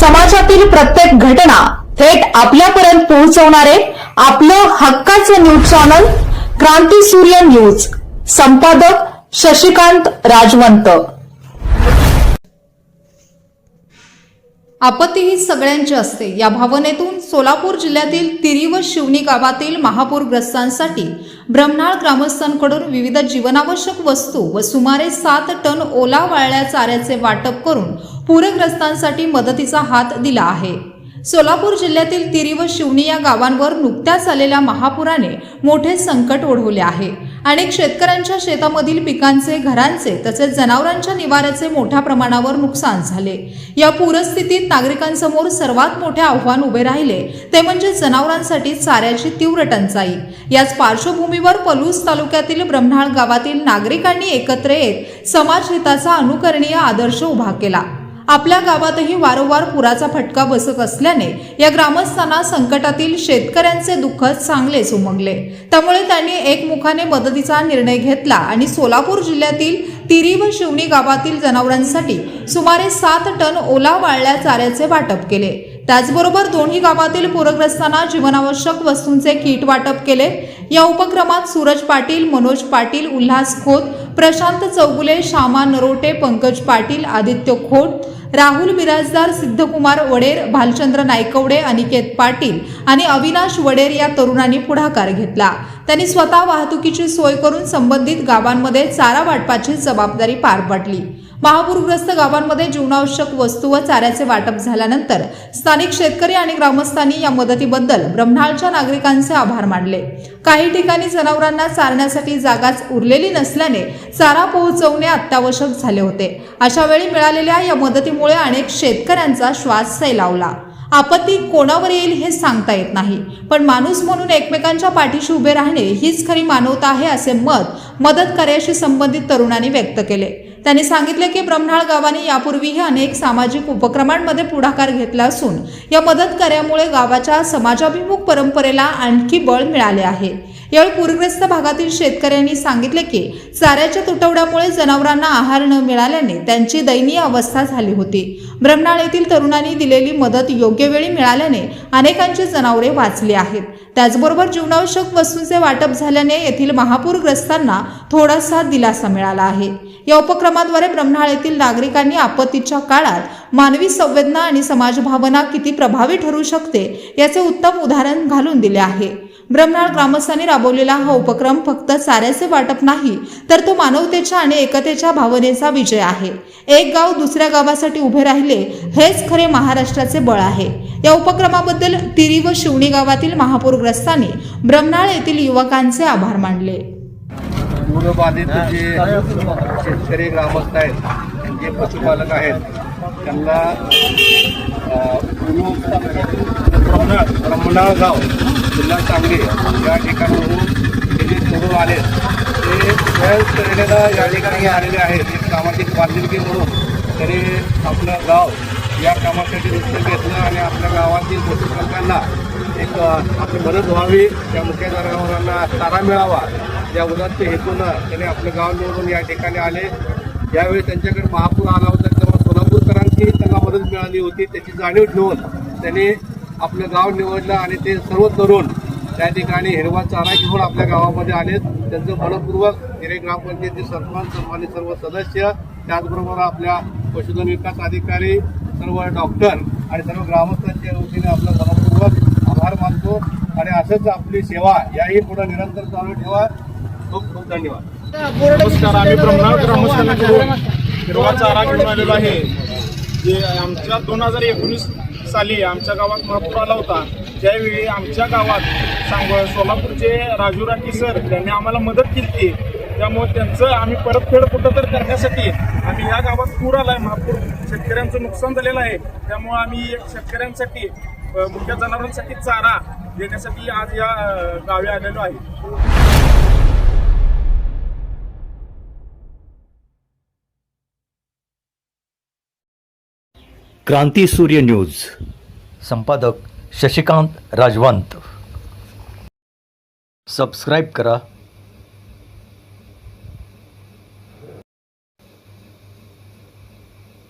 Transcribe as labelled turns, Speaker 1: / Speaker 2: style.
Speaker 1: समाजातील प्रत्येक घटना थेट आपल्यापर्यंत पोहोचवणारे आपलं हक्काचं न्यूज चॅनल क्रांती सूर्य न्यूज. संपादक शशिकांत राजवंत.
Speaker 2: आपत्ती ही सगळ्यांची असते. या भावनेतून सोलापूर जिल्ह्यातील तिरी व शिवणी गावातील महापूरग्रस्तांसाठी ब्रह्मनाळ ग्रामस्थांकडून विविध जीवनावश्यक वस्तू व सुमारे सात टन ओला वाळल्या चाऱ्याचे वाटप करून पूरग्रस्तांसाठी मदतीचा हात दिला आहे. सोलापूर जिल्ह्यातील तिरी व शिवणी या गावांवर नुकत्याच आलेल्या महापुराने मोठे संकट ओढवले आहे. अनेक शेतकऱ्यांच्या शेतामधील पिकांचे घरांचे तसेच जनावरांच्या निवाऱ्याचे मोठ्या प्रमाणावर नुकसान झाले. या पूरस्थितीत नागरिकांसमोर सर्वात मोठे आव्हान उभे राहिले ते म्हणजे जनावरांसाठी चाऱ्याची तीव्र टंचाई. याच पार्श्वभूमीवर पलूस तालुक्यातील ब्रह्मणाळ गावातील नागरिकांनी एकत्र येत समाजहिताचा अनुकरणीय आदर्श उभा केला. आपल्या गावातही वारंवार पुराचा फटका बसत असल्याने या ग्रामस्थांना संकटातील शेतकऱ्यांचे दुःख चांगलेच उमगले त्यामुळे त्यांनी एकमुखाने मदतीचा निर्णय घेतला आणि सोलापूर जिल्ह्यातील तिरी व शिवणी गावातील जनावरांसाठी सुमारे सात टन ओला वाळल्या चाऱ्याचे वाटप केले. त्याचबरोबर दोन्ही गावातील पूरग्रस्तांना जीवनावश्यक वस्तूंचे किट वाटप केले. या उपक्रमात सूरज पाटील मनोज पाटील उल्हास खोत प्रशांत चौगुले श्यामा नरोटे पंकज पाटील आदित्य खोट राहुल मिराजदार सिद्धकुमार वडेर भालचंद्र नायकवडे अनिकेत पाटील आणि अविनाश वडेर या तरुणांनी पुढाकार घेतला. त्यांनी स्वतः वाहतुकीची सोय करून संबंधित गावांमध्ये चारा वाटपाची जबाबदारी पार पाडली. महापूरग्रस्त गावांमध्ये जीवनावश्यक वस्तू व चाऱ्याचे वाटप झाल्यानंतर स्थानिक शेतकरी आणि ग्रामस्थांनी या मदतीबद्दल ब्रह्मणाळच्या नागरिकांचे आभार मानले. काही ठिकाणी जनावरांना चारण्यासाठी जागाच उरलेली नसल्याने चारा पोहोचवणे अत्यावश्यक झाले होते. अशावेळी मिळालेल्या या मदतीमुळे अनेक शेतकऱ्यांचा श्वास सैलावला आपत्ती कोणावर येईल हे सांगता येत नाही. पण माणूस म्हणून एकमेकांच्या पाठीशी उभे राहणे हीच खरी मानवता आहे असे मत मदत कार्याशी संबंधित तरुणांनी व्यक्त केले. त्यांनी सांगितले की ब्रह्मणाळ गावाने यापूर्वीही अनेक सामाजिक उपक्रमांमध्ये पुढाकार घेतला असून या मदत कार्यामुळे गावाच्या समाजाभिमुख परंपरेला आणखी बळ मिळाले आहे. यावेळी पूरग्रस्त भागातील शेतकऱ्यांनी सांगितले की चाऱ्याच्या तुटवड्यामुळे जनावरांना आहार न मिळाल्याने त्यांची दयनीय अवस्था झाली होती. ब्रह्मणाळ येथील तरुणांनी दिलेली मदत योग्य वेळी मिळाल्याने अनेकांची जनावरे वाचली आहेत. त्याचबरोबर जीवनावश्यक वस्तूंचे वाटप झाल्याने येथील महापूरग्रस्तांना थोडासा दिलासा मिळाला आहे. या उपक्रमाद्वारे ब्रह्मणाळ येथील नागरिकांनी आपत्तीच्या काळात मानवी संवेदना आणि समाजभावना किती प्रभावी ठरू शकते याचे उत्तम उदाहरण घालून दिले आहे. ब्रह्मणाळ ग्रामस्थांनी राबवलेला हा उपक्रम फक्त चाऱ्याचे वाटप नाही तर तो मानवतेच्या आणि एकतेच्या भावनेचा विजय आहे. एक गाव दुसऱ्या गावासाठी उभे राहिले हेच खरे महाराष्ट्राचे बळ आहे. या उपक्रमाबद्दल तिरी व शिवणी गावातील महापूरग्रस्तांनी ब्रह्मणाळ येथील युवकांचे आभार मानले.
Speaker 3: पूर्वबाधित जे शेतकरी ग्रामस्थ आहेत जे पशुपालक आहेत त्यांना ब्रह्मणाळ गाव जिल्हा सांगली या ठिकाणावरून ते जे तरुण आले ते स्वयंप्रेरणेनं या ठिकाणी आलेले आहेत. एक सामाजिक बांधिलकी म्हणून तरी आपलं गाव या कामासाठी दत्तक घेतलं आणि आपल्या गावातील पशुपालकांना एक आपली मदत व्हावी त्या मुख्य जनावरांना चारा मिळावा या उदात्त हेतूनं त्यांनी आपलं गाव निवडून या ठिकाणी आले. ज्यावेळी त्यांच्याकडे महापूर आला होता तेव्हा सोलापूरकरांची त्यांना मदत मिळाली होती. त्याची जाणीव ठेवून त्यांनी आपलं गाव निवडलं आणि ते सर्व तरुण त्या ठिकाणी हिरवा चारा घेऊन आपल्या गावामध्ये आले त्यांचं मनपूर्वक हिरे ग्रामपंचायतीचे सरपंच सन्मानित सर्व सदस्य त्याचबरोबर आपल्या पशुधन विकास अधिकारी सर्व डॉक्टर आणि सर्व ग्रामस्थांच्या वतीने आपलं मनपूर्वक आभार मानतो. आणि असंच आपली सेवा याही पुढे निरंतर चालू ठेवा. खूप खूप धन्यवाद.
Speaker 4: नमस्कार आम्ही ब्रह्मनाळ ग्रामस्थांकडून हिरवा चारा घेऊन आलेलो आहे. जे आमच्या दोन हजार एकोणीस साली आमच्या गावात महापूर आला होता त्यावेळी आमच्या गावात सांग सोलापूरचे राजू राठी सर त्यांनी आम्हाला मदत केली त्यामुळे त्यांचं आम्ही परतफेड कुठं तर करण्यासाठी आम्ही या गावात पूर आलाय. महापूर शेतकऱ्यांचं नुकसान झालेलं आहे. त्यामुळे आम्ही एक शेतकऱ्यांसाठी अ, मुख्य जनावरांसाठी चारा देण्यासाठी आज या गावी आलेलो आहे.
Speaker 5: क्रांती सूर्य न्यूज. संपादक शशिकांत राजवंत. सबस्क्राईब करा.